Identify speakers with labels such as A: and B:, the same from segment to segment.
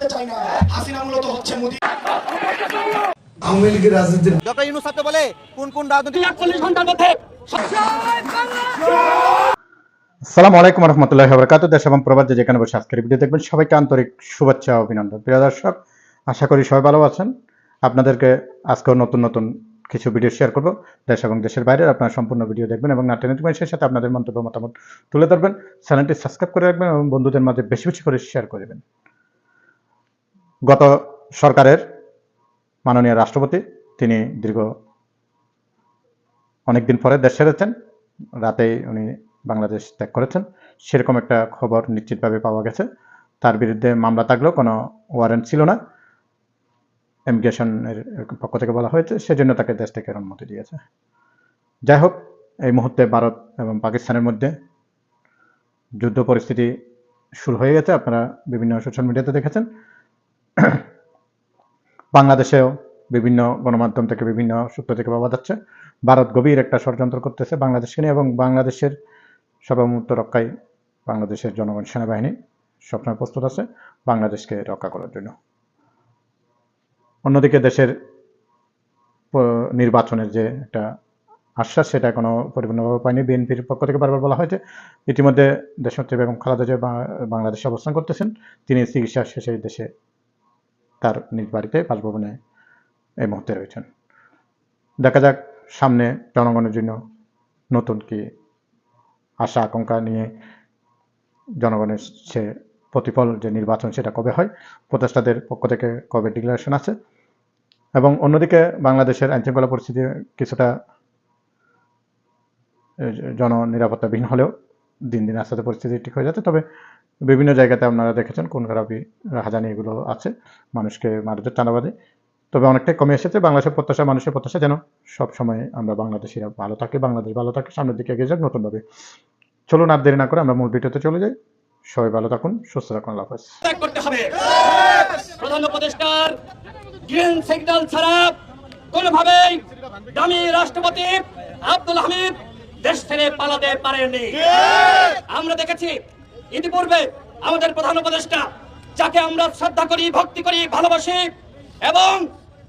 A: থাকতে চাই না। হাসিনা মূলত হচ্ছে মোদী।
B: আওয়ামী লীগের রাজনীতির
C: ডক্টর ইউনুস সাহেব বলে কোন কোন রাজনৈতিক
D: আসসালামু আলাইকুম রহমতুল্লাহ বরকাত দেশ এবং প্রবাদ যেখানে বসে আজকের ভিডিও দেখবেন সবাইকে আন্তরিক শুভেচ্ছা অভিনন্দন। প্রিয় দর্শক আশা করি সবাই ভালো আছেন। আপনাদেরকে আজকেও নতুন নতুন কিছু ভিডিও শেয়ার করব। দেশ এবং দেশের বাইরে আপনারা সম্পূর্ণ ভিডিও দেখবেন এবং নাটেন সেই সাথে আপনাদের মন্তব্য মতামত তুলে ধরবেন। চ্যানেলটি সাবস্ক্রাইব করে রাখবেন এবং বন্ধুদের মাঝে বেশি বেশি করে শেয়ার করে দেবেন। গত সরকারের মাননীয় রাষ্ট্রপতি, তিনি দীর্ঘ অনেকদিন পরে দেশ ছেড়েছেন। রাতেই উনি বাংলাদেশ ত্যাগ করেছেন। সেরকম একটা খবর নিশ্চিতভাবে পাওয়া গেছে। তার বিরুদ্ধে মামলা থাকলেও কোনো ওয়ারেন্ট ছিল না। ইমিগ্রেশনের পক্ষ থেকে বলা হয়েছে, সেজন্য তাকে দেশ থেকে অনুমতি দিয়েছে। যাই হোক, এই মুহূর্তে ভারত এবং পাকিস্তানের মধ্যে যুদ্ধ পরিস্থিতি শুরু হয়ে গেছে। আপনারা বিভিন্ন সোশ্যাল মিডিয়াতে দেখেছেন। বাংলাদেশেও বিভিন্ন গণমাধ্যম থেকে বিভিন্ন সূত্র থেকে পাওয়া যাচ্ছে, ভারত গভীর একটা ষড়যন্ত্র করতেছে বাংলাদেশকে নিয়ে এবং বাংলাদেশের সার্বভৌমত্ব রক্ষায় বাংলাদেশের জনগণ সেনাবাহিনী সবসময় প্রস্তুত আছে বাংলাদেশকে রক্ষা করার জন্য। অন্যদিকে দেশের নির্বাচনের যে একটা আশ্বাস, সেটা কোনো পরিপূর্ণভাবে পায়নি। বিএনপির পক্ষ থেকে বারবার বলা হয়েছে ইতিমধ্যে দেশনেত্রী বেগম খালেদা জিয়া বাংলাদেশে অবস্থান করতেছেন। তিনি চিকিৎসা শেষে দেশে তার নিজ বাড়িতে বাসভবনে এই মুহূর্তে রয়েছেন। দেখা যাক সামনে জনগণের জন্য নতুন কি আশা, আকাঙ্ক্ষা নিয়ে জনগণের সে প্রতিফল, যে নির্বাচন, সেটা কবে হয়, প্রতিষ্ঠাদের পক্ষ থেকে কবে ডিক্লারেশন আছে এবং অন্যদিকে বাংলাদেশের আইনশৃঙ্খলা পরিস্থিতি কিছুটা জন নিরাপত্তাবিহীন হলেও দিন দিন আস্তে আস্তে পরিস্থিতি ঠিক হয়ে যাচ্ছে। তবে বিভিন্ন জায়গাতে আপনারা দেখেছেন কোন খারাপি রাহাজানি এগুলো আছে মানুষকে মারুদের টানাবাদে তবে অনেকটাই কমে এসেছে বাংলাদেশের প্রত্যাশা মানুষের প্রত্যাশা যেন সব সময় আমরা বাংলাদেশিরা ভালো থাকে বাংলাদেশ ভালো থাকে সামনের দিকে এগিয়ে যাক নতুনভাবে। চলুন আর দেরি না করে আমরা মূল ভিডিওতে চলে যাই। সবাই ভালো থাকুন সুস্থ থাকুন আল্লাহ হাফেজ।
E: ত্যাগ করতে হবে। প্রধান উপদেষ্টার গ্রিন সিগন্যাল ছাড়া কোনোভাবেই দামি রাষ্ট্রপতি আব্দুল হামিদ দেশ ছেড়ে পালাতে পারেননি। আমরা দেখেছি ইতিপূর্বে আমাদের প্রধান উপদেষ্টা যাকে আমরা শ্রদ্ধা করি ভক্তি করি ভালোবাসি এবং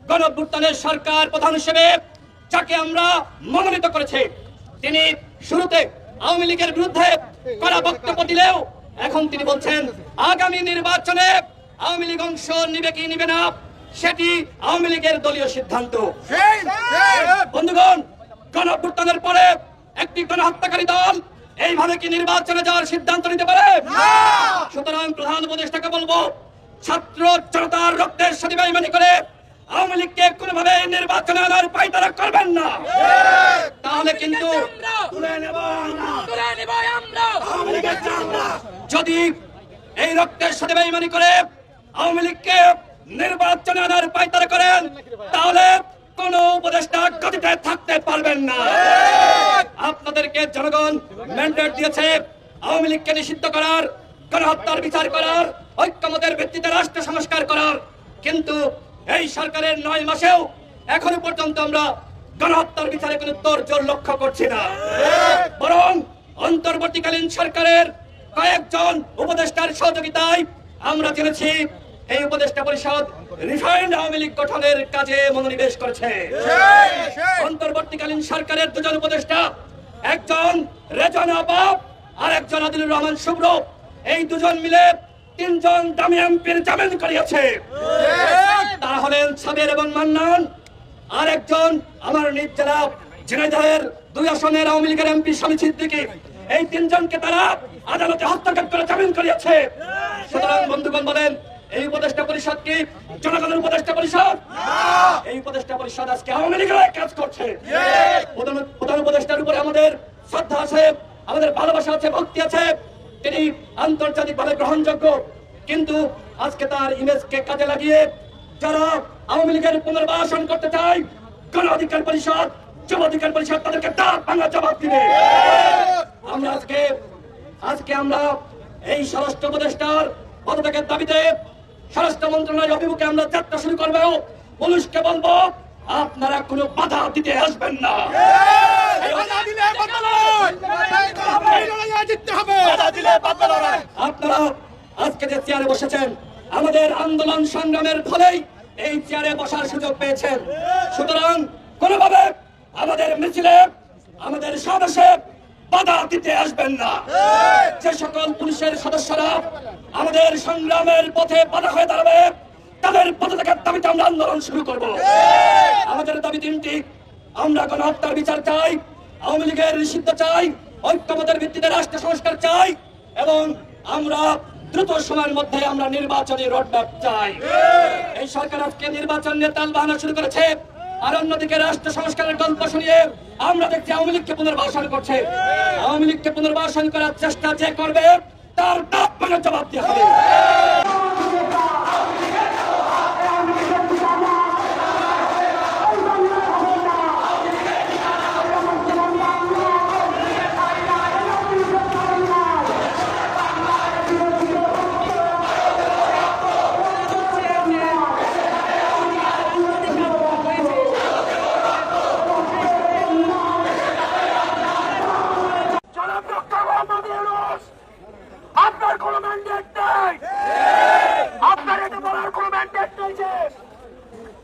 E: গণভ্যুত্থানের সরকার প্রধান হিসেবে যাকে আমরা মনোনীত করেছি তিনি শুরুতে আওয়ামী লীগের বিরুদ্ধে করা বক্তব্য দিলেও এখন তিনি বলছেন আগামী নির্বাচনে আওয়ামী লীগ অংশ নিবে কি নিবে না সেটি আওয়ামী লীগের দলীয় সিদ্ধান্ত। বন্ধুগণ গণভ্যুত্থানের পরে একটি গণহত্যাকারী দল এইভাবে কি নির্বাচনে যাওয়ার সিদ্ধান্ত নিতে পারে? সুতরাং প্রধান উপদেষ্টাকে বলব ছাত্র জনতার রক্তের সাথে বেইমানি করে আওয়ামী লীগকে কোনোভাবে নির্বাচনে আনার উপায় তারা করবেন না। তাহলে কিন্তু। যদি এই রক্তের সাথে বেইমানি করে আওয়ামী লীগকে নির্বাচনে আনার উপায় তারা করেন তাহলে কোন উপদেষ্টা গতিতে থাকতে পারবেন না। আপনাদেরকে জনগণ ম্যান্ডেট দিয়েছে আওয়ামী লীগকে নিষিদ্ধ করার, গণহত্যার বিচার করার, ঐক্যমতের ভিত্তিতে রাষ্ট্র সংস্কার করার। কিন্তু এই সরকারের নয় মাসেও এখনও পর্যন্ত আমরা গণহত্যার বিচারে কোনো তোরজোর লক্ষ্য করছি না। বরং অন্তর্বর্তীকালীন সরকারের কয়েকজন উপদেষ্টার সহযোগিতায় আমরা জেনেছি এই উপদেষ্টা পরিষদ রিফাইন্ড আওয়ামী লীগ গঠনের কাজে মনোনিবেশ করেছে। অন্তর্বর্তীকালীন সরকারের দুজন উপদেষ্টা একজন রেজানা বাপ আর একজন আদিলুর রহমান শুভ্র এই দুজন মিলে তিনজন দামি এমপির জামিন করিয়েছে। তারা হলেন সাবের এবং মান্নান আর একজন আমার নিজ জেলা ঝিনাইদহের দুই আসনের আওয়ামী লীগের এমপি স্বামী সিদ্দিকী এই তিনজনকে তারা আদালতে হত্যাকাণ্ড করে জামিন করিয়েছে। সুতরাং বন্ধুগণ বলেন এই উপদেষ্টা পরিষদ কি? জনগণের উপদেষ্টা পরিষদ? এই উপদেষ্টা পরিষদ আজকে আওয়ামী লীগের কাজ করছে। প্রধান- উপদেষ্টার উপরে আমাদের শ্রদ্ধা আছে আমাদের ভালোবাসা আছে ভক্তি আছে। তিনি আন্তর্জাতিক ভাবে গ্রহণযোগ্য। কিন্তু আজকে তার ইমেজকে কাজে লাগিয়ে যারা আওয়ামী লীগের পুনর্বাসন করতে চায় গণ অধিকার পরিষদ যুব অধিকার পরিষদ তাদেরকে দাঁত ভাঙা জবাব দিবে। আমরা আজকে আজকে আমরা এই স্বরাষ্ট্র উপদেষ্টার পদত্যাগের দাবিতে স্বরাষ্ট্র মন্ত্রণালয়ের অভিমুখে আমরা যাত্রা শুরু করব। পুলিশকে বলব আপনারা কোনো বাধা দিতে আসবেন না। আপনারা আজকে যে চেয়ারে বসেছেন আমাদের আন্দোলন সংগ্রামের ফলেই এই চেয়ারে বসার সুযোগ পেয়েছেন। সুতরাং কোনোভাবে আমাদের মিছিলে আমাদের সমাবেশে বাধা দিতে আসবেন না। যে সকল পুলিশের সদস্যরা আমাদের সংগ্রামের পথে বাধা হয়ে দাঁড়াবে তাদের পথে পদত্যাগের দাবিতে আমরা আন্দোলন শুরু করব। আমাদের দাবি তিনটি। আমরা গণহত্যার বিচার চাই আওয়ামী লীগের নিষিদ্ধ চাই ঐক্যমতের ভিত্তিতে রাষ্ট্র সংস্কার চাই এবং আমরা দ্রুত সময়ের মধ্যে আমরা নির্বাচনী রোডম্যাপ চাই। এই সরকার আজকে নির্বাচন নিয়ে তাল বাহানা শুরু করেছে। আর অন্যদিকে রাষ্ট্র সংস্কারের গল্প শুনিয়ে আমরা দেখছি আওয়ামী লীগকে পুনর্বাসন করছে। আওয়ামী লীগকে পুনর্বাসন করার চেষ্টা যে করবে, তার তাৎপর্য জবাব দিয়ে হবে।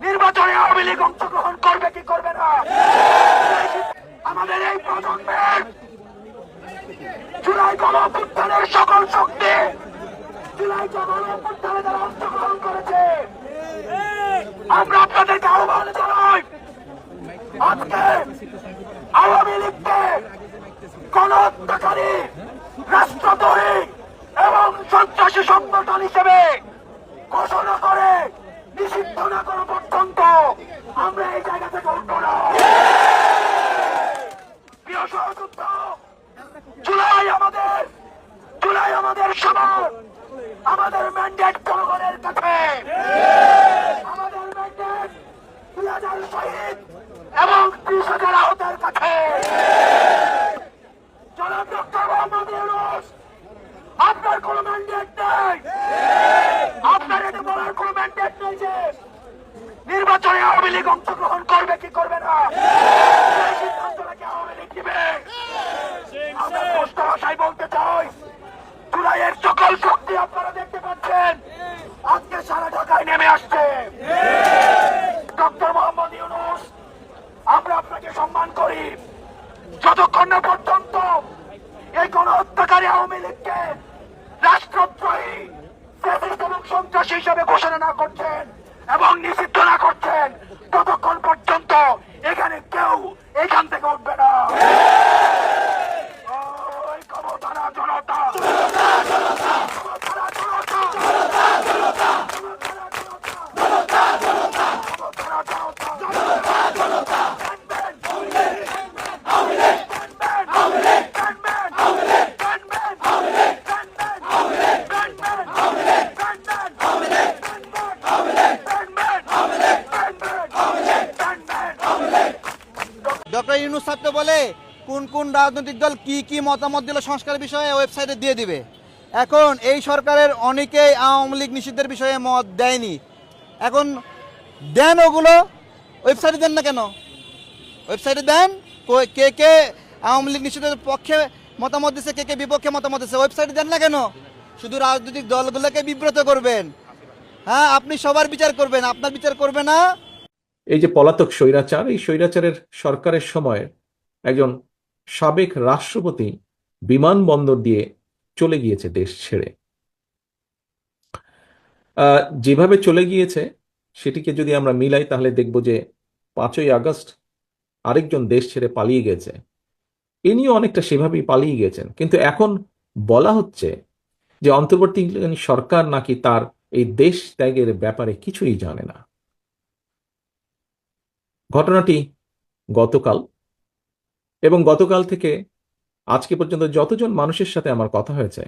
A: নির্বাচনে আওয়ামী লীগ অংশগ্রহণ করবে কি করবে না? আমাদের এই প্রজন্মের জুলাই গণঅভ্যুত্থানের সকল শক্তি, জুলাই গণঅভ্যুত্থানে যারা অংশগ্রহণ করেছে, আমরা আপনাদেরকে আহ্বান জানাই, আজকে আওয়ামী লীগকে গণহত্যাকারী, রাষ্ট্রদ্রোহী এবং সন্ত্রাসী সংগঠন হিসেবে ঘোষণা করে নিষিদ্ধ না করা পর্যন্ত আমরা এই জায়গা থেকে উঠব না। জুলাই আমাদের জুলাই আমাদের সবার, আমাদের ম্যান্ডেট জনগণের কাছে। আমাদের ম্যান্ডেট দুই হাজার শহীদ এবং ত্রিশ হাজার আহতের কাছে। জনাব ডক্টর মোহাম্মদ আপনার কোনো ম্যান্ডেট নেই। আপনার এটা বলার কোনো ম্যান্ডেট নেই যে নির্বাচনে আওয়ামী লীগ অংশগ্রহণ করবে কি করবে না। সিদ্ধান্ত আওয়ামী লীগ নেবে। আমরা ভাষায় বলতে চাই, জুলাইয়ের সকল শক্তি আপনারা দেখতে পাচ্ছেন। আজকে সারা ঢাকায় নেমে আসছে। ডক্টর মোহাম্মদ ইউনূস, আমরা আপনাকে সম্মান করি। যতক্ষণ না পর্যন্ত এই গণহত্যাকারী আওয়ামী লীগকে রাষ্ট্রদ্রোহী এবং সন্ত্রাসী হিসেবে ঘোষণা না করছেন এবং নিষিদ্ধ না করছেন, ততক্ষণ পর্যন্ত এখানে কেউ এখান থেকে উঠবে না ওই ক্ষমতারা জনতা ক্ষমতারা জনতা ক্ষমতারা জনতা ক্ষমতারা জনতা
C: ডক্টর ইউনুস সাহেব তো বলে কোন কোন রাজনৈতিক দল কি কি মতামত দিল সংস্কার বিষয়ে ওয়েবসাইটে দিয়ে দিবে। এখন এই সরকারের অনেকেই আওয়ামী লীগ নিষিদ্ধের বিষয়ে মত দেয়নি। এখন দেন ওগুলো, ওয়েবসাইটে দেন না কেন? ওয়েবসাইটে দেন কে কে আওয়ামী লীগ নিষিদ্ধের পক্ষে মতামত দিচ্ছে কে কে বিপক্ষে মতামত দিচ্ছে ওয়েবসাইটে দেন না কেন? শুধু রাজনৈতিক দলগুলোকে বিব্রত করবেন। হ্যাঁ আপনি সবার বিচার করবেন, আপনার বিচার করবে না।
F: এই যে পলাতক স্বৈরাচার, এই স্বৈরাচারের সরকারের সময় একজন সাবেক রাষ্ট্রপতি বিমানবন্দর দিয়ে চলে গিয়েছে দেশ ছেড়ে। যেভাবে চলে গিয়েছে, সেটিকে যদি আমরা মিলাই, তাহলে দেখব যে পাঁচই আগস্ট আরেকজন দেশ ছেড়ে পালিয়ে গেছে। ইনিও অনেকটা সেভাবেই পালিয়ে গেছেন। কিন্তু এখন বলা হচ্ছে যে অন্তর্বর্তীকালীন সরকার নাকি তার এই দেশ ত্যাগের ব্যাপারে কিছুই জানে না। ঘটনাটি গতকাল এবং গতকাল থেকে আজকে পর্যন্ত যতজন মানুষের সাথে আমার কথা হয়েছে,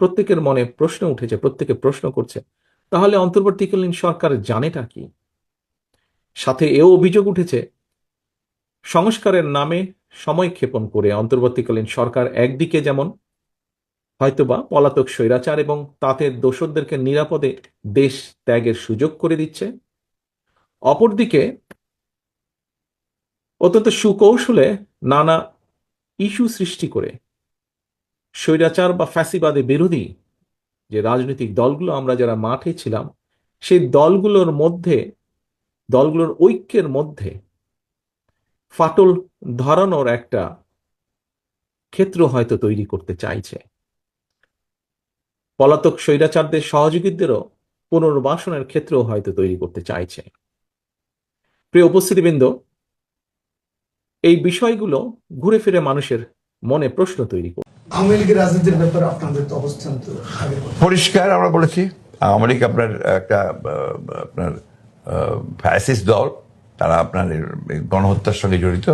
F: প্রত্যেকের মনে প্রশ্ন উঠেছে, প্রত্যেকে প্রশ্ন করছে, তাহলে অন্তর্বর্তীকালীন সরকার জানেটা কি? সাথে এও অভিযোগ উঠেছে, সংস্কারের নামে সময় ক্ষেপণ করে অন্তর্বর্তীকালীন সরকার একদিকে যেমন হয়তোবা পলাতক স্বৈরাচার এবং তাতে দোসরদেরকে নিরাপদে দেশ ত্যাগের সুযোগ করে দিচ্ছে, অপরদিকে অত্যন্ত সুকৌশলে নানা ইস্যু সৃষ্টি করে। স্বৈরাচার বা ফ্যাসিবাদে বিরোধী যে রাজনৈতিক দলগুলো আমরা যারা মাঠে ছিলাম, সেই দলগুলোর মধ্যে, দলগুলোর ঐক্যের মধ্যে ফাটল ধরানোর একটা ক্ষেত্র হয়তো তৈরি করতে চাইছে। পলাতক স্বৈরাচারদের সহযোগীদেরও পুনর্বাসনের ক্ষেত্র হয়তো তৈরি করতে চাইছে। প্রিয় উপস্থিতিবৃন্দ এই বিষয়গুলো ঘুরে ফিরে মানুষের মনে প্রশ্ন তৈরি করে
B: আওয়ামী লীগের রাজনীতির ব্যাপারে আপনাদের তো অবস্থান তো
G: পরিষ্কার আমরা বলেছি আওয়ামী লীগ আপনার একটা আপনার ফ্যাসিস্ট দল তারা আপনার গণহত্যার সঙ্গে জড়িত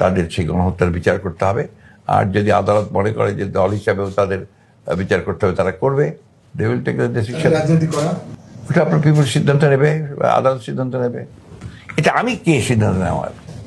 G: তাদের সেই গণহত্যার বিচার করতে হবে। আর যদি আদালত মনে করে যে দল হিসাবেও তাদের বিচার করতে হবে তারা করবে। দে উইল টেক ডিসিশন
B: রাজনীতি করা?
G: ওটা আপনার পিপুল সিদ্ধান্ত নেবে আদালত সিদ্ধান্ত নেবে। এটা আমি কে সিদ্ধান্ত নেওয়ার?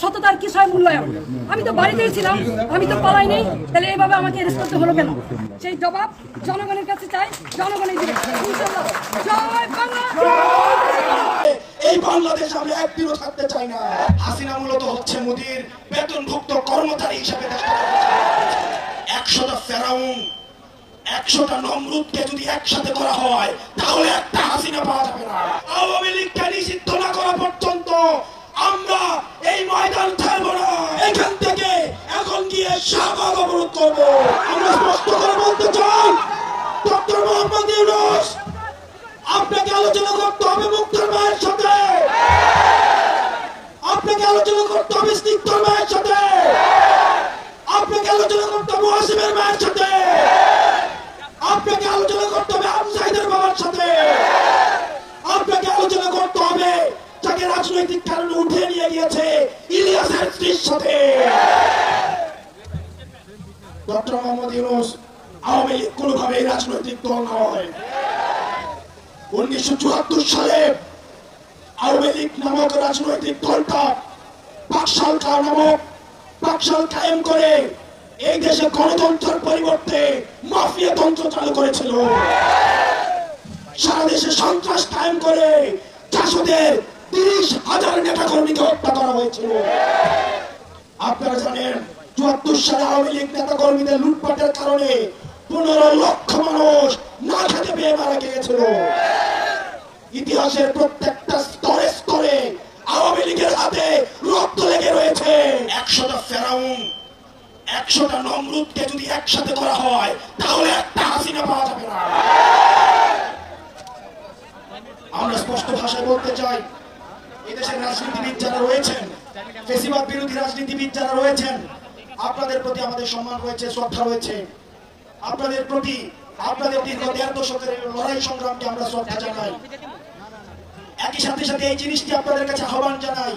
H: সততার কি হয় মূল্যায়ন? আমি তো বাড়িতেই ছিলাম, আমি তো পালাই নেই, তাহলে এইভাবে আমাকে অ্যারেস্ট করতে হলো কেন? সেই জবাব জনগণের কাছে চাই, জনগণের ইনশাআল্লাহ। জয় বাংলা!
A: এই বাংলাদেশ থাকতে চাই না। হাসিনা মূলত হচ্ছে মোদির কর্মচারী হিসেবে একশোটা ফেরাউন, একশোটা নমরুদকে যদি একসাথে করা হয়, তাহলে একটা হাসিনা পাওয়া যাবে না। আওয়ামী লীগকে নিষিদ্ধ না করা পর্যন্ত আমরা এই ময়দান ছাড়বো না। এখান থেকে এখন গিয়ে শাহবাগ অবরোধ করব। আমরা স্পষ্ট করে বলতে চাই, ডক্টর মোহাম্মদ ইউনুস, আপনাকে আলোচনা করতে হবে মুক্তার মায়ের সাথে। আপনাকে আলোচনা করতে হবে স্নিগ্ধর মায়ের সাথে। আপনাকে আলোচনা করতে হবে ওয়াসিমের মায়ের সাথে। আপনাকে আলোচনা করতে হবে আমসাইদের বাবার সাথে। আপনাকে আলোচনা করতে হবে যাকে রাজনৈতিক কারণে উঠে নিয়ে গিয়েছে ইলিয়াসের স্ত্রীর সাথে ডক্টর মোহাম্মদ ইউনুস আওয়ামী লীগ কোনোভাবেই রাজনৈতিক দল নয় উনিশশো চুয়াত্তর সালে আওয়ামী লীগ নামক রাজনৈতিক দলটা পাকশাল নামক পাকশাল কায়েম করে এই দেশে গণতন্ত্রের পরিবর্তে মাফিয়া তন্ত্র চালু করেছিল। সারা দেশে সন্ত্রাস কায়েম করে চাষদের তিরিশ হাজার নেতা কর্মীকে হত্যা করা হয়েছিল। আপনারা জানেন, চুয়াত্তর সালে আওয়ামী লীগ নেতা কর্মীদের লুটপাটের কারণে পনেরো লক্ষ মানুষ না খেতে পেয়ে মারা গিয়েছিল। ইতিহাসের প্রত্যেকটা স্তরে স্তরে আওয়ামী লীগের হাতে রক্ত লেগে রয়েছে। একশোটা ফেরাউন, একশোটা নমরুদকে যদি একসাথে করা হয়, তাহলে একটা হাসিনা পাওয়া যাবে না। আমরা স্পষ্ট ভাষায় বলতে চাই এদেশের রাজনীতিবিদ যারা রয়েছেন, ফেসিবাদ বিরোধী রাজনীতিবিদ যারা রয়েছেন, আপনাদের প্রতি আমাদের সম্মান রয়েছে, শ্রদ্ধা রয়েছে। আপনাদের প্রতি, আপনাদের দীর্ঘ দেড় দশকের লড়াই সংগ্রামকে আমরা শ্রদ্ধা জানাই। একই সাথে সাথে এই জিনিসটি আপনাদের কাছে আহ্বান জানাই,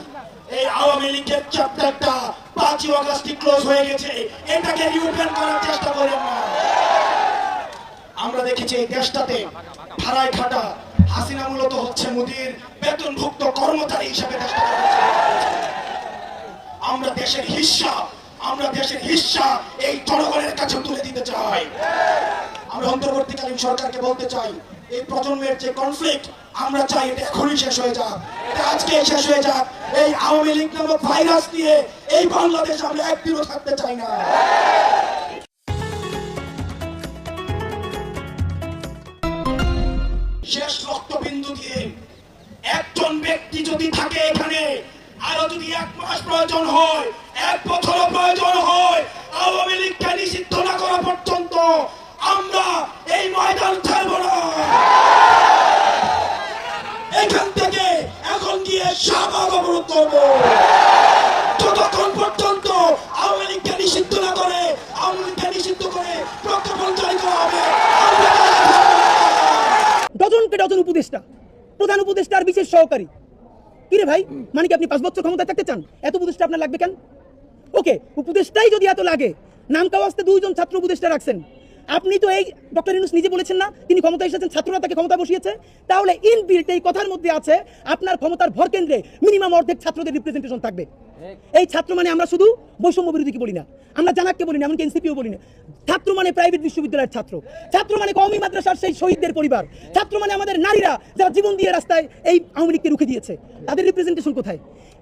A: এই আওয়ামী লীগের চ্যাপ্টারটা পাঁচই অগাস্টই ক্লোজ হয়ে গেছে। এটাকে রিওপেন করার চেষ্টা করেন না। আমরা দেখেছি এই দেশটাতে ভাড়ায় খাটা হাসিনা মূলত হচ্ছে মোদির বেতনভুক্ত কর্মচারী হিসেবে আমরা দেশের হিস্সা, আমরা দেশের হিস্সা এই জনগণের কাছে তুলে দিতে চাই। আমরা অন্তর্বর্তীকালীন সরকারকে বলতে চাই, এই প্রজন্মের যে কনফ্লিক্ট আমরা চাই এটা এখনই শেষ হয়ে যাক। এটা আজকে শেষ হয়ে যাক। এই আওয়ামী লীগ নামক ভাইরাস নিয়ে এই বাংলাদেশ আমরা একদিনও থাকতে চাই না। শেষ রক্তবিন্দু দিয়ে একজন ব্যক্তি যদি থাকে এখানে, আরও যদি এক মাস প্রয়োজন হয়, এক বছরও প্রয়োজন হয়, আওয়ামী লীগকে নিষিদ্ধ না করা পর্যন্ত আমরা এই ময়দান ছাড়বো না। এখান থেকে এখন গিয়ে শাহবাগ অবরোধ করব। যতক্ষণ পর্যন্ত
I: ডজন উপদেষ্টা প্রধান উপদেষ্টা আর বিশেষ সহকারী। কিরে ভাই? মানে কি আপনি পাঁচ বছর ক্ষমতা থাকতে চান? এত উপদেষ্টা আপনার লাগবে কেন? ওকে উপদেষ্টাই যদি এত লাগে নাম কাওয়াজতে দুইজন ছাত্র উপদেষ্টা রাখছেন আপনি তো এই ডক্টর ইউনুস নিজে বলেছেন না, তিনি ক্ষমতা এসেছেন, ছাত্ররা তাকে ক্ষমতা বসিয়েছে। তাহলে ইনবিল্ট এই কথার মধ্যে আছে, আপনার ক্ষমতার ভর কেন্দ্রে মিনিমাম অর্ধেক ছাত্রদের রিপ্রেজেন্টেশন থাকবে। এই ছাত্র মানে আমরা শুধু বৈষম্য বিরোধী বলি না, আমরা জানাককে বলি না, এমনকি এনসিপিও বলি না। ছাত্র মানে প্রাইভেট বিশ্ববিদ্যালয়ের ছাত্র। ছাত্র মানে কওমি মাদ্রাসার সেই শহীদদের পরিবার। ছাত্র মানে আমাদের নারীরা যারা জীবন দিয়ে রাস্তায় এই আওয়ামী লীগকে রুখে দিয়েছে। তাদের রিপ্রেজেন্টেশন কোথায়?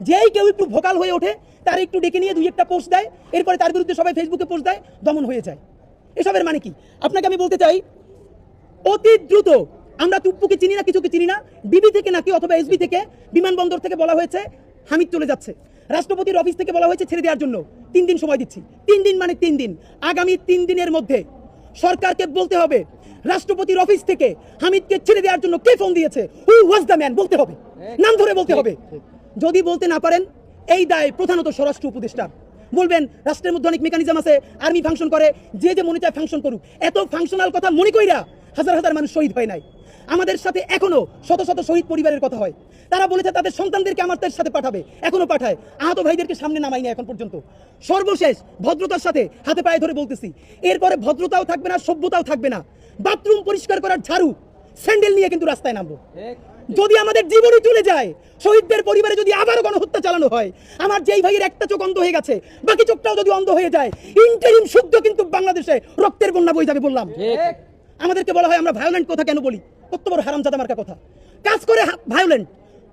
I: যেই কেউ একটু ভোকাল হয়ে ওঠে, তার একটু ডেকে নিয়ে দুই একটা পোস্ট দেয়, এরপরে তার বিরুদ্ধে সবাই ফেসবুকে পোস্ট দেয়, দমন হয়ে যায়। এসবের মানে কি? আপনাকে আমি বলতে চাই অতি দ্রুত আমরা তুপ্পুকে চিনি না কিছুকে চিনি না ডিবি থেকে নাকি অথবা এসবি থেকে বিমানবন্দর থেকে বলা হয়েছে হামিদ চলে যাচ্ছে। রাষ্ট্রপতির অফিস থেকে বলা হয়েছে ছেড়ে দেওয়ার জন্য। তিন দিন সময় দিচ্ছি। তিন দিন মানে তিন দিন। আগামী তিন দিনের মধ্যে সরকারকে বলতে হবে রাষ্ট্রপতির অফিস থেকে হামিদকে ছেড়ে দেওয়ার জন্য কে ফোন দিয়েছে? হু ওয়াজ দ্য ম্যান বলতে হবে। নাম ধরে বলতে হবে। যদি বলতে না পারেন এই দায় প্রধানত স্বরাষ্ট্র উপদেষ্টার। বলবেন, রাষ্ট্রের মধ্যে অনেক মেকানিজম আছে আর্মি ফাংশন করে, যে যে মনে চায় ফাংশন করুক। এত ফাংশনাল কথা মনে কইরা হাজার হাজার মানুষ শহীদ হয় নাই। আমাদের সাথে এখনও শত শত শহীদ পরিবারের কথা হয়। তারা বলেছে তাদের সন্তানদেরকে আমাদের সাথে পাঠাবে, এখনও পাঠায়। আহত ভাইদেরকে সামনে নামাই না এখন পর্যন্ত। সর্বশেষ ভদ্রতার সাথে হাতে পায়ে ধরে বলতেছি, এরপরে ভদ্রতাও থাকবে না, সভ্যতাও থাকবে না। বাথরুম পরিষ্কার করার ঝাড়ু, স্যান্ডেল নিয়ে কিন্তু রাস্তায় নামবো। যদি আমাদের জীবনই চলে যায় শহীদদের পরিবারে যদি আবারও গণহত্যা চালানো হয় আমার যেই ভাইয়ের একটা চোখ অন্ধ হয়ে গেছে বাকি চোখটাও যদি অন্ধ হয়ে যায় ইন্টারিম শুদ্ধ কিন্তু বাংলাদেশে রক্তের বন্যা বই যাবে বললাম। আমাদেরকে বলা হয় আমরা ভায়োলেন্ট কথা কেন বলি? কত বড় হারাম মার্কা কথা। কাজ করে ভায়োলেন্ট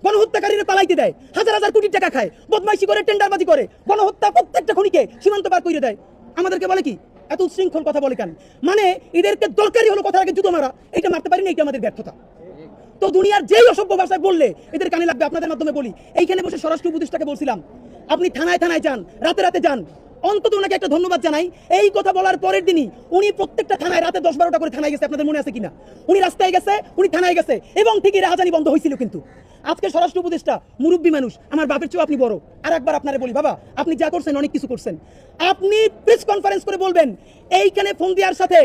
I: গণহত্যাকারীরা পালাইতে দেয় হাজার হাজার কোটি টাকা খায় বদমাইশি করে টেন্ডারবাজি করে গণহত্যা প্রত্যেকটা খনিকে সীমান্ত পার করে দেয়। আমাদেরকে বলে কি? এত উচ্ছৃঙ্খল কথা বলে কেন? মানে এদেরকে দরকারি হলো কথা আগে জুতো মারা এটা মারতে পারিনি এটা আমাদের ব্যর্থতা। তো দুনিয়ার যেই অসভ্য ভাষায় বললে, এদের কানে লাগবে, আপনাদের মাধ্যমে বলি। এইখানে বসে স্বরাষ্ট্র উপদেষ্টাকে বলছিলাম, আপনি থানায় থানায় যান, রাতে রাতে যান। অন্তত ওনাকে একটা ধন্যবাদ জানাই। এই কথা বলার পরের দিনই উনি প্রত্যেকটা থানায় রাতে দশ বারোটা করে থানায় গেছে। আপনাদের মনে আছে কিনা? উনি রাস্তায় গেছে উনি থানায় গেছে এবং ঠিকই রাহাজানি বন্ধ হয়েছিল কিন্তু। আজকে স্বরাষ্ট্র উপদেষ্টা মুরব্বী মানুষ আমার বাপের চেয়েও আপনি বড়। আর একবার আপনারে বলি বাবা আপনি যা করছেন অনেক কিছু করছেন। আপনি প্রেস কনফারেন্স করে বলবেন এইখানে ফোন দেওয়ার সাথে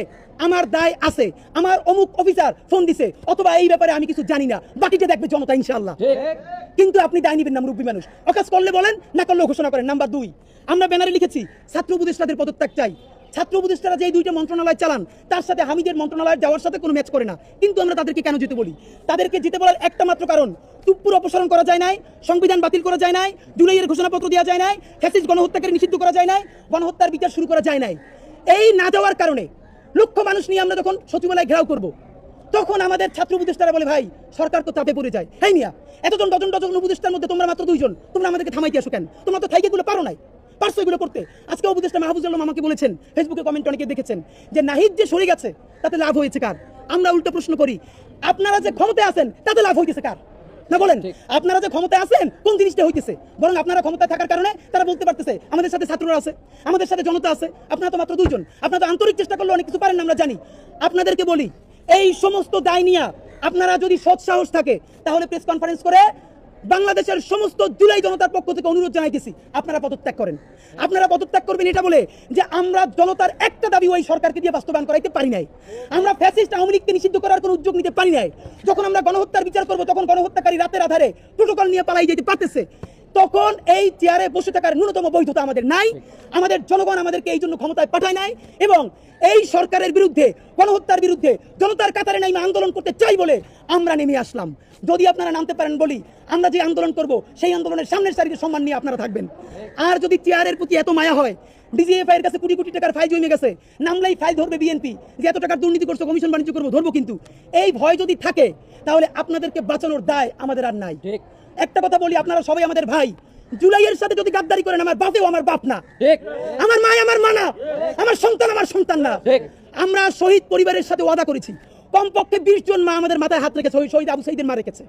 I: আমার দায় আছে। আমার অমুক অফিসার ফোন দিছে। অথবা এই ব্যাপারে আমি কিছু জানি না। বাকিটা দেখবে জনতা ইনশাআল্লাহ। কিন্তু আপনি দায় নিবেন না মুরব্বী মানুষ। অকাজ করলে বলেন না করলেও ঘোষণা করেন। নাম্বার দুই আমরা ব্যানারে লিখেছি, ছাত্র উপদেষ্টাদের পদত্যাগ চাই। ছাত্র উপদেষ্টারা যে দুইটা মন্ত্রণালয় চালান, তার সাথে হামিদের মন্ত্রণালয় যাওয়ার সাথে কোনো ম্যাচ করে না। কিন্তু আমরা তাদেরকে কেন যেতে বলি? তাদেরকে যেতে বলার একটা মাত্র কারণ, তুপ্পুর অপসারণ করা যায় নাই, সংবিধান বাতিল করা যায় নাই, জুলাইয়ের ঘোষণাপত্র দেওয়া যায় নাই, ফ্যাসিস্ট গণহত্যাকে নিষিদ্ধ করা যায় নাই, গণহত্যার বিচার শুরু করা যায় নাই। এই না যাওয়ার কারণে লক্ষ মানুষ নিয়ে আমরা যখন সচিবালয় ঘেরাও করব, তখন আমাদের ছাত্র উপদেষ্টারা বলে, ভাই, সরকার তো চাপে পড়ে যায়। হ্যাঁ মিয়া, এতজন ডজন ডজন উপদেষ্টার মধ্যে তোমরা মাত্র দুইজন, তোমরা আমাদেরকে থামাইতে আসো কেন? তোমরা তো থাইকে গুলো পারো নাই। পারছ এগুলো করতে? আজকে উপদেষ্টা মাহবুজ আলম আমাকে বলেছেন ফেসবুকে কমেন্ট অনেকে দেখেছেন যে নাহিদ যে সরে গেছে তাতে লাভ হয়েছে কার? আমরা উল্টো প্রশ্ন করি আপনারা যে ক্ষমতায় আছেন তাতে লাভ হইতেছে কার? না বলেন আপনারা যে ক্ষমতায় আছেন কোন জিনিসটা হইতেছে? বরং আপনারা ক্ষমতায় থাকার কারণে তারা বলতে পারতেছে আমাদের সাথে ছাত্ররা আছে আমাদের সাথে জনতা আছে আপনারা তো মাত্র দুজন আপনারা তো আন্তরিক চেষ্টা করলে অনেক কিছু পারেন আমরা জানি। আপনাদেরকে বলি এই সমস্ত দায় নিয়ে আপনারা যদি সৎ সাহস থাকে তাহলে প্রেস কনফারেন্স করে বাংলাদেশের সমস্ত জুলাই জনতার পক্ষ থেকে অনুরোধ জানাইতেছি আপনারা পদত্যাগ করেন। আপনারা পদত্যাগ করবেন এটা বলে যে আমরা জনতার একটা দাবি ওই সরকারকে দিয়ে বাস্তবায়ন করাইতে পারি নাই। আমরা ফ্যাসিস্ট আওয়ামী লীগকে নিষিদ্ধ করার কোনো উদ্যোগ নিতে পারি নাই। যখন আমরা গণহত্যার বিচার করব, তখন গণহত্যাকারী রাতের আধারে প্রোটোকল নিয়ে পালাই যেতে পারতেছে। তখন এই চেয়ারে বসে থাকার ন্যূনতম বৈধতা আমাদের নাই। আমাদের জনগণ আমাদেরকে এই জন্য ক্ষমতায় পাঠায় নাই এবং এই সরকারের বিরুদ্ধে গণহত্যার বিরুদ্ধে জনতার কাতারে নাইমে আন্দোলন করতে চাই বলে আমরা নেমে আসলাম। যদি আপনারা নামতে পারেন বলি আমরা যে আন্দোলন করব সেই আন্দোলনের সামনের সারিতে সম্মান নিয়ে আপনারা থাকবেন। আর যদি চেয়ারের প্রতি এত মায়া হয় ডিজিএফআই এর কাছে কোটি কোটি টাকার ফাইল জমে গেছে নামলেই ফাইল ধরবে বিএনপি যে এত টাকার দুর্নীতি করছ কমিশন বাণিজ্য করব ধরবো কিন্তু। এই ভয় যদি থাকে তাহলে আপনাদেরকে বাঁচানোর দায় আমাদের আর নাই। একটা কথা বলি আপনারা সবাই আমাদের ভাই। জুলাইয়ের সাথে যদি গাদ্দারি করেন আমার বাপেও আমার বাপ না। আমার মা আমার মা না আমার সন্তান আমার সন্তান না। আমরা শহীদ পরিবারের সাথে ওয়াদা করেছি। কমপক্ষে বিশ জন মা আমাদের মাথায় হাত রেখেছে ওই শহীদ আবু সাইদের মা রেখেছে।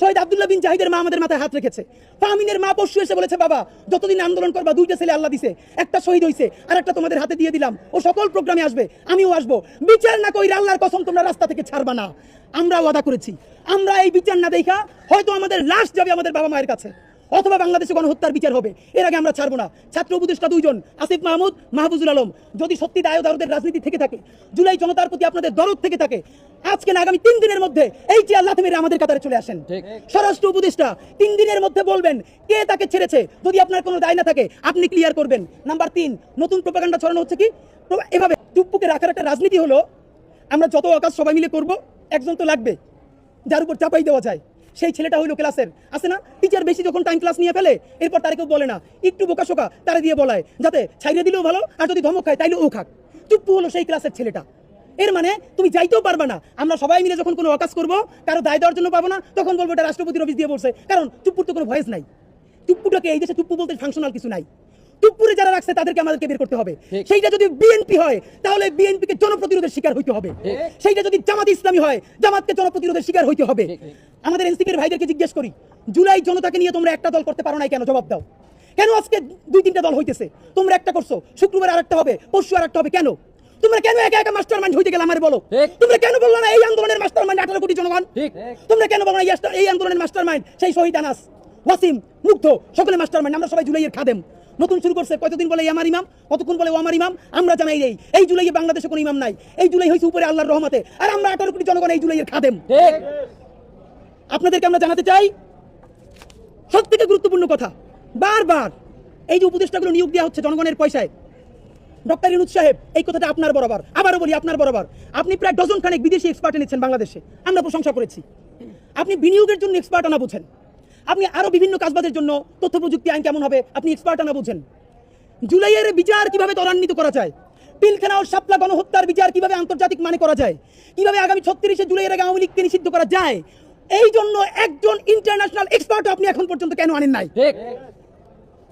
I: শহীদ আবদুল্লা বিন জাহিদের মা আমাদের মাথায় হাত রেখেছে। ফাহমিনের মা পরশু এসে বলেছে, বাবা, যতদিন আন্দোলন করবা, দুইটা ছেলে আল্লাহ দিছে, একটা শহীদ হয়েছে আর একটা তোমাদের হাতে দিয়ে দিলাম। ও সকল প্রোগ্রামে আসবে, আমিও আসব। বিচার না কই আল্লাহর কসম তোমরা রাস্তা থেকে ছাড়বা না। আমরা ওয়াদা করেছি। আমরা এই বিচার না দেখা, হয়তো আমাদের লাশ যাবে আমাদের বাবা মায়ের কাছে। অথবা বাংলাদেশে গণহত্যার বিচার হবে। এর আগে আমরা ছাড়বো না। ছাত্র উপদেষ্টা দুইজন আসিফ মাহমুদ মাহবুজুল আলম। যদি সত্যি দায় দারদের রাজনীতি থেকে থাকে জুলাই জনতার প্রতি আপনাদের দরদ থেকে থাকে আজকে না আগামী তিন দিনের মধ্যে এই যে আল্লাহ মেরে আমাদের কাতারে চলে আসেন। স্বরাষ্ট্র উপদেষ্টা তিন দিনের মধ্যে বলবেন কে তাকে ছেড়েছে। যদি আপনার কোনো দায় না থাকে আপনি ক্লিয়ার করবেন। নাম্বার তিন নতুন প্রপাগান্ডা ছড়ানো হচ্ছে কি? এভাবে টুপ্পুকে রাখার একটা রাজনীতি হলো আমরা যত আকাশ সবাই মিলে করব একজন তো লাগবে যার উপর চাপাই দেওয়া যায়। সেই ছেলেটা হইল ক্লাসের। আছে না? টিচার বেশি যখন টাইম ক্লাস নিয়ে ফেলে, এরপর তারে কেউ বলে না। একটু বোকা শোকা তারা দিয়ে বলায়, যাতে ছাইরে দিলেও ভালো, আর যদি ধমক খায় তাইলে ও খাক। চুপ হলো সেই ক্লাসের ছেলেটা। এর মানে তুমি যাইতেও পারবে না। আমরা সবাই মিলে যখন কোনো অকাজ করব, কারও দায় দেওয়ার জন্য পাবো না, তখন বলব এটা রাষ্ট্রপতির অফিস দিয়ে বলছে কারণ চুপ্পুর তো কোনো ভয়েস নাই। চুপ্পুটাকে এই দেশে চুপ্পু বলতে ফাংশনাল কিছু নাই। চুপ্পুরে যারা রাখছে তাদেরকে আমাদেরকে বের করতে হবে। সেইটা যদি বিএনপি হয় তাহলে বিএনপিকে জনপ্রতিরোধের শিকার হইতে হবে। সেইটা যদি জামাত ইসলামী হয় জামাতকে জনপ্রতিরোধের শিকার হইতে হবে। আমাদের এনসিপির ভাইদেরকে জিজ্ঞেস করি জুলাই জনতাকে নিয়ে তোমরা একটা দল করতে পারো না কেন? জবাব দাও। কেন আজকে দুই তিনটা দল হইতেছে? তোমরা একটা করছ শুক্রবার আরেকটা হবে পরশু আরেকটা হবে কেন? তোমরা কেন একা একা মাস্টার মাইন্ড হইতে গেলে আমার বলো? তোমরা কেন বলল না এই আন্দোলনের মাস্টার মাইন্ড আঠারো কোটি জনগণ? তোমরা কেন বলো না এই এই আন্দোলনের মাস্টার মাইন্ড সেই শহীদ আনাস ওয়াসিম মুগ্ধ সকলে মাস্টার মাইন্ড আমরা সবাই জুলাইয়ের খাদেম। নতুন শুরু করছে কতদিন বলে আমার ইমাম? কতক্ষণ বলে ও আমার ইমাম? আমরা জানাই এই এই জুলাইয়ে বাংলাদেশে কোনো ইমাম নাই। এই জুলাই হয়েছে উপরে আল্লাহর রহমতে। আর আমরা আঠারো কোটি জনগণ এই জুলাইয়ের খাদেম। আপনাদেরকে আমরা জানাতে চাই সব থেকে গুরুত্বপূর্ণ কথা বারবার এই যে উপদেষ্টাগুলো নিয়োগ দেওয়া হচ্ছে জনগণের পয়সায় ডক্টর ইনুজ সাহেব এই কথাটা আপনার বরাবর। আবারও বলি আপনার বরাবর। আপনি প্রায় ডজন খানেক বিদেশি এক্সপার্ট এনেছেন বাংলাদেশে। আমরা প্রশংসা করেছি। আপনি বিনিয়োগের জন্য এক্সপার্ট আনা বুঝেন। আপনি আরও বিভিন্ন কাজবাজের জন্য তথ্য প্রযুক্তি আইন কেমন হবে? আপনি এক্সপার্ট আনা বুঝেন। জুলাইয়ের বিচার কীভাবে ত্বরান্বিত করা যায়? পিলখানা ও শাপলা গণহত্যার বিচার কীভাবে আন্তর্জাতিক মানে করা যায়? কীভাবে আগামী ছত্রিশে জুলাইয়ের আগে আওয়ামী লীগকে নিষিদ্ধ করা যায়? এই জন্য একজন ইন্টারন্যাশনাল এক্সপার্ট আপনি এখন পর্যন্ত কেন আনেন নাই?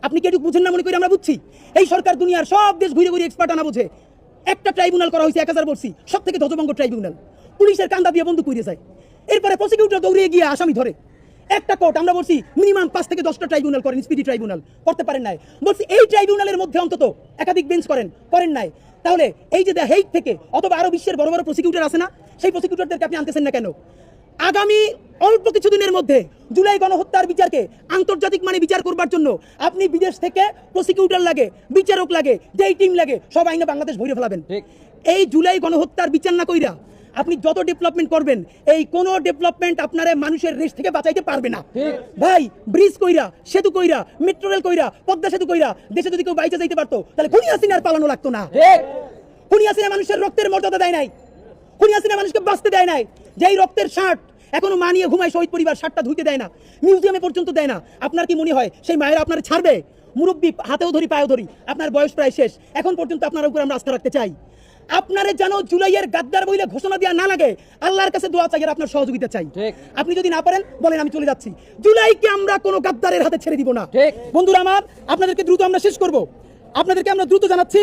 I: আপনি কি এটুকু বুঝেন না মনে করি আমরা বুঝছি? এই সরকার দুনিয়ার সব দেশ ঘুরে ঘুরে এক্সপার্ট আনা বুঝে। একটা ট্রাইব্যুনাল করা হয়েছে এক হাজার বলছি সব থেকে ধ্বজভঙ্গ ট্রাইব্যুনাল পুলিশের কান্দা দিয়ে বন্ধু কইরে যায়। এরপরে প্রসিকিউটর দৌড়িয়ে গিয়ে আসামি ধরে। একটা কোর্ট আমরা বলছি মিনিমাম পাঁচ থেকে দশটা ট্রাইব্যুনাল করেন স্পিডি ট্রাইব্যুনাল করতে পারেন নাই। বলছি এই ট্রাইব্যুনালের মধ্যে অন্তত একাধিক বেঞ্চ করেন করেন নাই। তাহলে এই যে দ্য হেইট থেকে অথবা আরও বিশ্বের বড় বড় প্রসিকিউটর আছে না সেই প্রসিকিউটরদেরকে আপনি আনতেছেন না কেন? আগামী অল্প কিছুদিনের মধ্যে জুলাই গণহত্যার বিচারকে আন্তর্জাতিক মানে বিচার করবার জন্য আপনি বিদেশ থেকে প্রসিকিউটর লাগে বিচারক লাগে যেই টিম লাগে সব আইনে বাংলাদেশ ভরে ফেলাবেন। এই জুলাই গণহত্যার বিচার না কইরা আপনি যত ডেভেলপমেন্ট করবেন এই কোন ডেভেলপমেন্ট আপনারে মানুষের রেস থেকে বাঁচাইতে পারবে না। ভাই ব্রিজ কইরা সেতু কইরা মেট্রো রেল কইরা পদ্মা সেতু কইরা দেশে যদি কেউ বাইচে যাইতে পারতো তাহলে খুনি হাসিনার পালানো লাগতো না। খুনি হাসিনা মানুষের রক্তের মর্যাদা দেয় নাই। খুনি হাসিনা মানুষকে বাঁচতে দেয় নাই। যেই রক্তের শার্ট এখনও মানিয়ে ঘুমায় শহীদ পরিবার শার্টটা ধুইতে দেয় না মিউজিয়ামে পর্যন্ত দেয় না। আপনার কি মনে হয় সেই মায়েরা আপনার ছাড়বে? মুরব্বী হাতেও ধরি পায়েও ধরি আপনার বয়স প্রায় শেষ। এখন পর্যন্ত আপনার উপর আমরা আস্থা রাখতে চাই। আপনারে যেন জুলাইয়ের গাদ্দার বইলে ঘোষণা দেওয়া না লাগে আল্লাহর কাছে দোয়া চাই আর আপনার সহযোগিতা চাই। আপনি যদি না পারেন বলেন আমি চলে যাচ্ছি। জুলাইকে আমরা কোনো গাদ্দারের হাতে ছেড়ে দিব না। বন্ধুরা আমার আপনাদেরকে দ্রুত আমরা শেষ করব। আপনাদেরকে আমরা দ্রুত জানাচ্ছি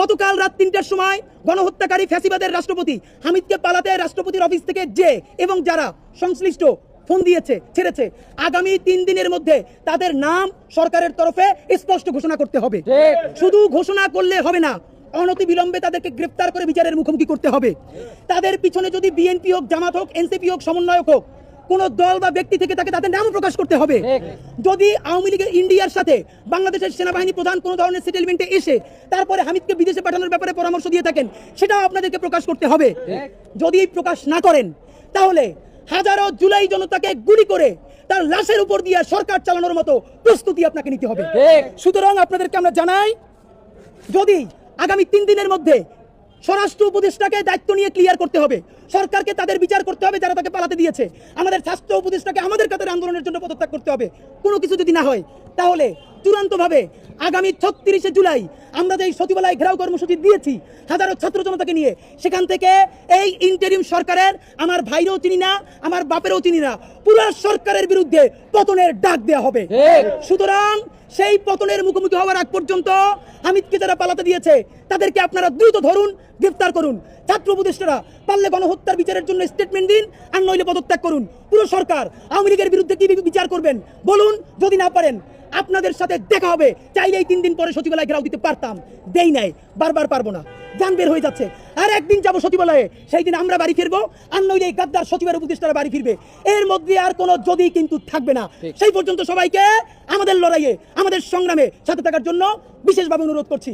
I: গতকাল রাত তিনটার সময় গণহত্যাকারী ফ্যাসিবাদের রাষ্ট্রপতি হামিদকে পালাতে রাষ্ট্রপতির অফিস থেকে যে এবং যারা সংশ্লিষ্ট ফোন দিয়েছে ছেড়েছে আগামী তিন দিনের মধ্যে তাদের নাম সরকারের তরফে স্পষ্ট ঘোষণা করতে হবে। শুধু ঘোষণা করলে হবে না অনতি বিলম্বে তাদেরকে গ্রেফতার করে বিচারের মুখোমুখি করতে হবে। তাদের পিছনে যদি বিএনপি হোক জামাত হোক এনসিপি হোক সমন্বয়ক হোক কোন দল বা ব্যক্তি থেকে তাকে তাদের নাম প্রকাশ করতে হবে। যদি আওয়ামী লীগের ইন্ডিয়ার সাথে বাংলাদেশের সেনাবাহিনী প্রধান কোন ধরনের সেটেলমেন্টে এসে তারপরে হামিদকে বিদেশে পাঠানোর ব্যাপারে পরামর্শ দিয়ে থাকেন সেটাও আপনাদেরকে প্রকাশ করতে হবে। যদি প্রকাশ না করেন তাহলে হাজারো জুলাই জনতাকে গুলি করে তার লাশের উপর দিয়ে সরকার চালানোর মতো প্রস্তুতি আপনাকে নিতে হবে। সুতরাং আপনাদেরকে আমরা জানাই যদি আগামী তিন দিনের মধ্যে স্বরাষ্ট্র উপদেষ্টাকে দায়িত্ব নিয়ে ক্লিয়ার করতে হবে। সরকারকে তাদের বিচার করতে হবে যারা তাকে পালাতে দিয়েছে। আমাদের স্বাস্থ্য উপদেষ্টাকে আমাদের কাতারে আন্দোলনের জন্য পদত্যাগ করতে হবে। কোনো কিছু যদি না হয়, তাহলে চূড়ান্তভাবে আগামী ছত্রিশে জুলাই আমরা যে এই সচিবালয় ঘেরাও কর্মসূচি দিয়েছি হাজারো ছাত্র জনতাকে নিয়ে সেখান থেকে এই ইন্টারিম সরকারের আমার ভাইরও চিনি না আমার বাপেরও চিনি না পুরো সরকারের বিরুদ্ধে পতনের ডাক দেওয়া হবে। সুতরাং সেই পতনের মুখোমুখি হওয়ার আগ পর্যন্ত হামিদকে যারা পালাতে দিয়েছে তাদেরকে আপনারা দ্রুত ধরুন গ্রেফতার করুন। ছাত্র উপদেষ্টারা পারলে গণহত্যার বিচারের জন্য স্টেটমেন্ট দিন আর নইলে পদত্যাগ করুন। পুরো সরকার আওয়ামী লীগের বিরুদ্ধে কি বিচার করবেন? বলুন যদি না পারেন। আপনাদের সাথে দেখা হবে। চাইলেই তিন দিন পরে সচিবালয় ঘেরাও দিতে পারতাম। দেই নাই বারবার পারব না। যান বের হয়ে যাচ্ছে। আর একদিন যাব সচিবালয়ে। সেই দিন আমরা বাড়ি ফিরবো। আর নইলে এই গাদ্দার সচিবের উপদেষ্টারা বাড়ি ফিরবে। এর মধ্যে আর কোনো যদি কিন্তু থাকবে না। সেই পর্যন্ত সবাইকে আমাদের লড়াইয়ে আমাদের সংগ্রামে সাথে থাকার জন্য বিশেষভাবে অনুরোধ করছি।